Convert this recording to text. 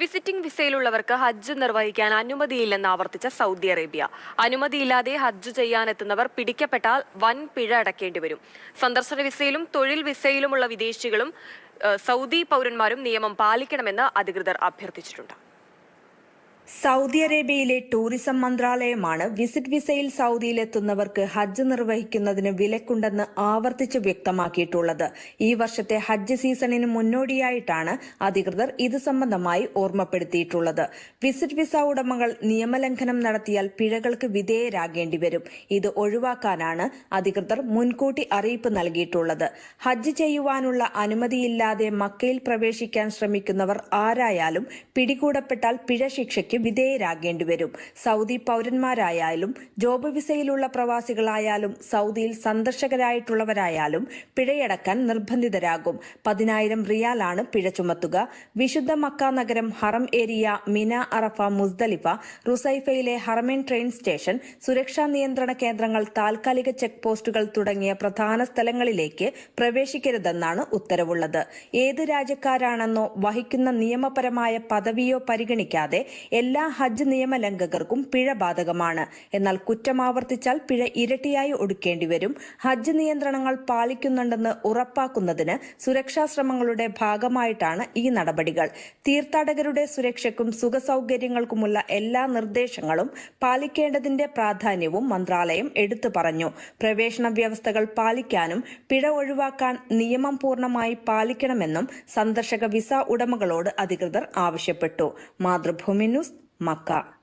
Visiting വിസയിലുള്ളവർക്ക് ഹജ്ജ് നിർവഹിക്കാൻ അനുമതിയില്ലെന്ന് ആവർത്തിച്ച Saudi Arabia. അനുമതിയില്ലാതെ ഹജ്ജ് ചെയ്യാനെത്തുന്നവർ പിടിക്കപ്പെട്ടാൽ വൻ പിഴ അടക്കേണ്ടി വരും. സന്ദർശന വിസയിലും തൊഴിൽ വിസയിലുമുള്ള വിദേശികളും സൗദി പൗരന്മാരും നിയമം പാലിക്കണമെന്ന് അധികൃതർ അഭ്യർത്ഥിച്ചിട്ടുണ്ട്. സൗദി അറേബ്യയിലെ ടൂറിസം മന്ത്രാലയമാണ് വിസിറ്റ് വിസയിൽ സൗദിയിലെത്തുന്നവർക്ക് ഹജ്ജ് നിർവഹിക്കുന്നതിന് വിലക്കുണ്ടെന്ന് ആവർത്തിച്ച് വ്യക്തമാക്കിയിട്ടുള്ളത്. ഈ വർഷത്തെ ഹജ്ജ് സീസണിന് മുന്നോടിയായിട്ടാണ് അധികൃതർ ഇത് സംബന്ധമായി ഓർമ്മപ്പെടുത്തിയിട്ടുള്ളത്. വിസിറ്റ് വിസ ഉടമകൾ നിയമലംഘനം നടത്തിയാൽ പിഴകൾക്ക് വിധേയരാകേണ്ടി വരും. ഇത് ഒഴിവാക്കാനാണ് അധികൃതർ മുൻകൂട്ടി അറിയിപ്പ് നൽകിയിട്ടുള്ളത്. ഹജ്ജ് ചെയ്യുവാനുള്ള അനുമതിയില്ലാതെ മക്കയിൽ പ്രവേശിക്കാൻ ശ്രമിക്കുന്നവർ ആരായാലും പിടികൂടപ്പെട്ടാൽ പിഴ ശിക്ഷയ്ക്ക് വിധേയരാകേണ്ടി വരും. സൗദി പൗരന്മാരായാലും ജോബ് വിസയിലുള്ള പ്രവാസികളായാലും സൗദിയിൽ സന്ദർശകരായിട്ടുള്ളവരായാലും പിഴയടക്കാൻ നിർബന്ധിതരാകും. പതിനായിരം റിയാലാണ് പിഴ ചുമത്തുക. വിശുദ്ധ മക്ക നഗരം ഹറം ഏരിയ മിന അറഫ മുസ്ദലിഫ റുസൈഫയിലെ ഹറമേൻ ട്രെയിൻ സ്റ്റേഷൻ സുരക്ഷാ നിയന്ത്രണ കേന്ദ്രങ്ങൾ താൽക്കാലിക ചെക്ക് പോസ്റ്റുകൾ തുടങ്ങിയ പ്രധാന സ്ഥലങ്ങളിലേക്ക് പ്രവേശിക്കരുതെന്നാണ് ഉത്തരവുള്ളത്. ഏത് രാജ്യക്കാരാണെന്നോ വഹിക്കുന്ന നിയമപരമായ പദവിയോ പരിഗണിക്കാതെ എല്ലാ ഹജ്ജ് നിയമലംഘകർക്കും പിഴ ബാധകമാണ്. എന്നാൽ കുറ്റമാവർത്തിച്ചാൽ പിഴ ഇരട്ടിയായി ഒടുക്കേണ്ടി വരും. ഹജ്ജ് നിയന്ത്രണങ്ങൾ പാലിക്കുന്നുണ്ടെന്ന് ഉറപ്പാക്കുന്നതിന് സുരക്ഷാ ശ്രമങ്ങളുടെ ഭാഗമായിട്ടാണ് ഈ നടപടികൾ. തീർത്ഥാടകരുടെ സുരക്ഷയ്ക്കും സുഖസൗകര്യങ്ങൾക്കുമുള്ള എല്ലാ നിർദ്ദേശങ്ങളും പാലിക്കേണ്ടതിന്റെ പ്രാധാന്യവും മന്ത്രാലയം എടുത്തു പറഞ്ഞു. പ്രവേശന വ്യവസ്ഥകൾ പാലിക്കാനും പിഴ ഒഴിവാക്കാൻ നിയമം പൂർണമായി പാലിക്കണമെന്നും സന്ദർശക വിസ ഉടമകളോട് അധികൃതർ ആവശ്യപ്പെട്ടു. Mathrubhumi news Macá.